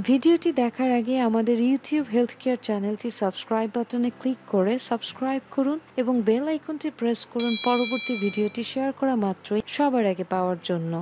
ভিডিওটি দেখার আগে আমাদের ইউটিউব হেলথ কেয়ার চ্যানেলটি সাবস্ক্রাইব বাটনে ক্লিক করে সাবস্ক্রাইব করুন এবং বেল আইকনটি প্রেস করুন। পরবর্তী ভিডিওটি শেয়ার করা মাত্রই সবার আগে পাওয়ার জন্য।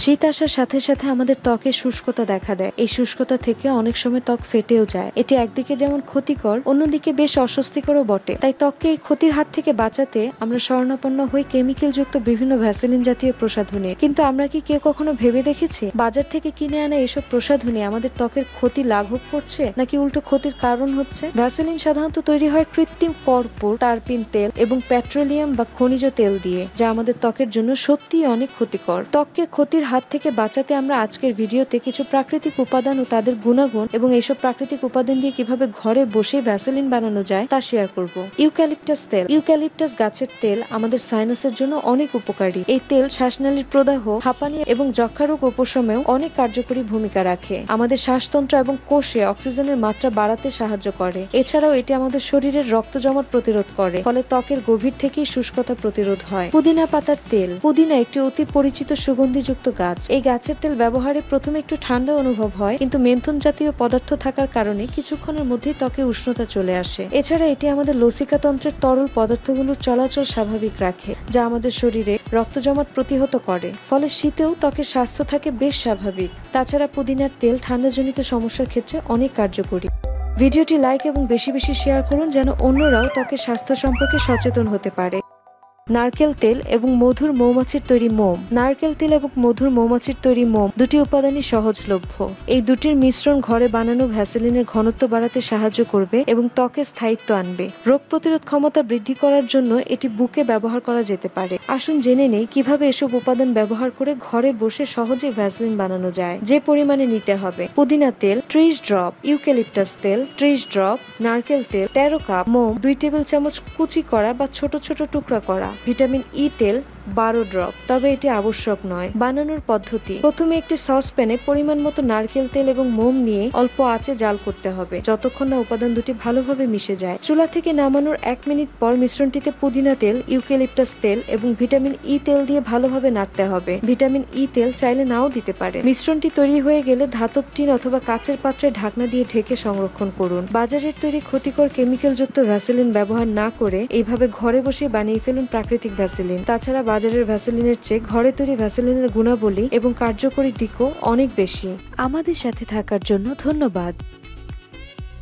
শীত আসার সাথে সাথে আমাদের ত্বকে শুষ্কতা দেখা দেয়। এই শুষ্কতা থেকে অনেক সময় ত্বক ফেটেও যায়। এটি একদিকে যেমন ক্ষতিকর, অন্যদিকে বেশ অস্বস্তিকরও বটে। তাই ত্বককে এই ক্ষতির হাত থেকে বাঁচাতে আমরা স্বর্ণাপন্ন হই কেমিক্যাল যুক্ত বিভিন্ন ভ্যাসেলিন জাতীয় প্রসাধনী। কিন্তু আমরা কি কেউ কখনো ভেবে দেখেছি, বাজার থেকে কিনে আনা এসব প্রসাধনী আমাদের ত্বকের ক্ষতি লাঘব করছে, নাকি উল্টো ক্ষতির কারণ হচ্ছে? ভ্যাসেলিন সাধারণত তৈরি হয় কৃত্রিম কর্পূর, তারপিন তেল এবং পেট্রোলিয়াম বা খনিজ তেল দিয়ে, যা আমাদের ত্বকের জন্য সত্যিই অনেক ক্ষতিকর। ত্বককে ক্ষতির হাত থেকে বাঁচাতে আমরা আজকের ভিডিওতে কিছু প্রাকৃতিক উপাদান ও তাদের গুণাগুণ এবং এইসব প্রাকৃতিক উপাদান দিয়ে কীভাবে ঘরে বসে ভ্যাসেলিন বানানো যায় তা শেয়ার করব। ইউক্যালিপটাস তেল। ইউক্যালিপটাস গাছের তেল আমাদের সাইনাসের জন্য অনেক উপকারী। এই তেল শ্বাসনালীর প্রদাহ, হাঁপানি এবং যক্ষা রোগ উপশমেও অনেক কার্যকরী ভূমিকা রাখে। আমাদের শ্বাসতন্ত্র এবং কোষে অক্সিজেনের মাত্রা বাড়াতে সাহায্য করে। এছাড়াও এটি আমাদের শরীরের রক্ত জমাট প্রতিরোধ করে, ফলে ত্বকের গভীর থেকেই শুষ্কতা প্রতিরোধ হয়। পুদিনা পাতার তেল। পুদিনা একটি অতি পরিচিত সুগন্ধিযুক্ত গাছ। এই গাছের তেল ব্যবহারে প্রথমে একটু ঠান্ডা অনুভব হয়, কিন্তু মেন্থন জাতীয় পদার্থ থাকার কারণে কিছুক্ষণের মধ্যেই ত্বকে উষ্ণতা চলে আসে। এছাড়া এটি আমাদের লসিকা তন্ত্রের তরল পদার্থগুলোর চলাচল স্বাভাবিক রাখে, যা আমাদের শরীরে রক্ত জমাট প্রতিহত করে। ফলে শীতেও ত্বকের স্বাস্থ্য থাকে বেশ স্বাভাবিক। তাছাড়া পুদিনার তেল ঠান্ডাজনিত সমস্যার ক্ষেত্রে অনেক কার্যকরী। ভিডিওটি লাইক এবং বেশি বেশি শেয়ার করুন, যেন অন্যরাও ত্বকের স্বাস্থ্য সম্পর্কে সচেতন হতে পারে। নারকেল তেল এবং মধুর মৌমাছির তৈরি মোম। নারকেল তেল এবং মধুর মৌমাছির তৈরি মোম দুটি উপাদানই সহজলভ্য। এই দুটির মিশ্রণ ঘরে বানানো ভ্যাসেলিনের ঘনত্ব বাড়াতে সাহায্য করবে এবং ত্বকে স্থায়িত্ব আনবে। রোগ প্রতিরোধ ক্ষমতা বৃদ্ধি করার জন্য এটি বুকে ব্যবহার করা যেতে পারে। আসুন জেনে নেই কীভাবে এসব উপাদান ব্যবহার করে ঘরে বসে সহজে ভ্যাসলিন বানানো যায়। যে পরিমাণে নিতে হবে। পুদিনা তেল ত্রিশ ড্রপ, ইউক্যালিপটাস তেল ত্রিশ ড্রপ, নারকেল তেল তেরো কাপ, মোম দুই টেবিল চামচ কুচি করা বা ছোট ছোট টুকরা করা। ভিটামিন ই তেল বারো ড্রপ তবে এটি আবশ্যক নয়। বানানোর পদ্ধতি, প্রথমে একটি সসপ্যানে পরিমাণ মতো নারকেল তেল এবং মোম নিয়ে অল্প আঁচে জাল করতে হবে, যতক্ষণ না উপাদান দুটি ভালোভাবে মিশে যায়। চুলা থেকে নামানোর এক মিনিট পর মিশ্রণটিতে পুদিনা তেল, ইউক্যালিপটাস তেল এবং ভিটামিন ই তেল দিয়ে ভালোভাবে নাড়তে হবে। ভিটামিন ই তেল চাইলে নাও দিতে পারে। মিশ্রণটি তৈরি হয়ে গেলে ধাতব টিন অথবা কাচের পাত্রে ঢাকনা দিয়ে ঢেকে সংরক্ষণ করুন। বাজারের তৈরি ক্ষতিকর কেমিক্যাল যুক্ত ভ্যাসেলিন ব্যবহার না করে এইভাবে ঘরে বসে বানিয়ে ফেলুন প্রাকৃতিক ভ্যাসেলিন। তাছাড়া বাজারের ভ্যাসেলিনের চেয়ে ঘরে তৈরি ভ্যাসেলিনের গুণাবলী এবং কার্যকরী দিকও অনেক বেশি। আমাদের সাথে থাকার জন্য ধন্যবাদ।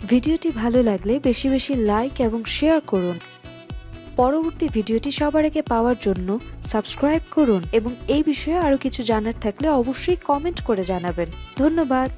ভিডিওটি ভালো লাগলে বেশি বেশি লাইক এবং শেয়ার করুন। পরবর্তী ভিডিওটি সবার আগে পাওয়ার জন্য সাবস্ক্রাইব করুন এবং এই বিষয়ে আরও কিছু জানার থাকলে অবশ্যই কমেন্ট করে জানাবেন। ধন্যবাদ।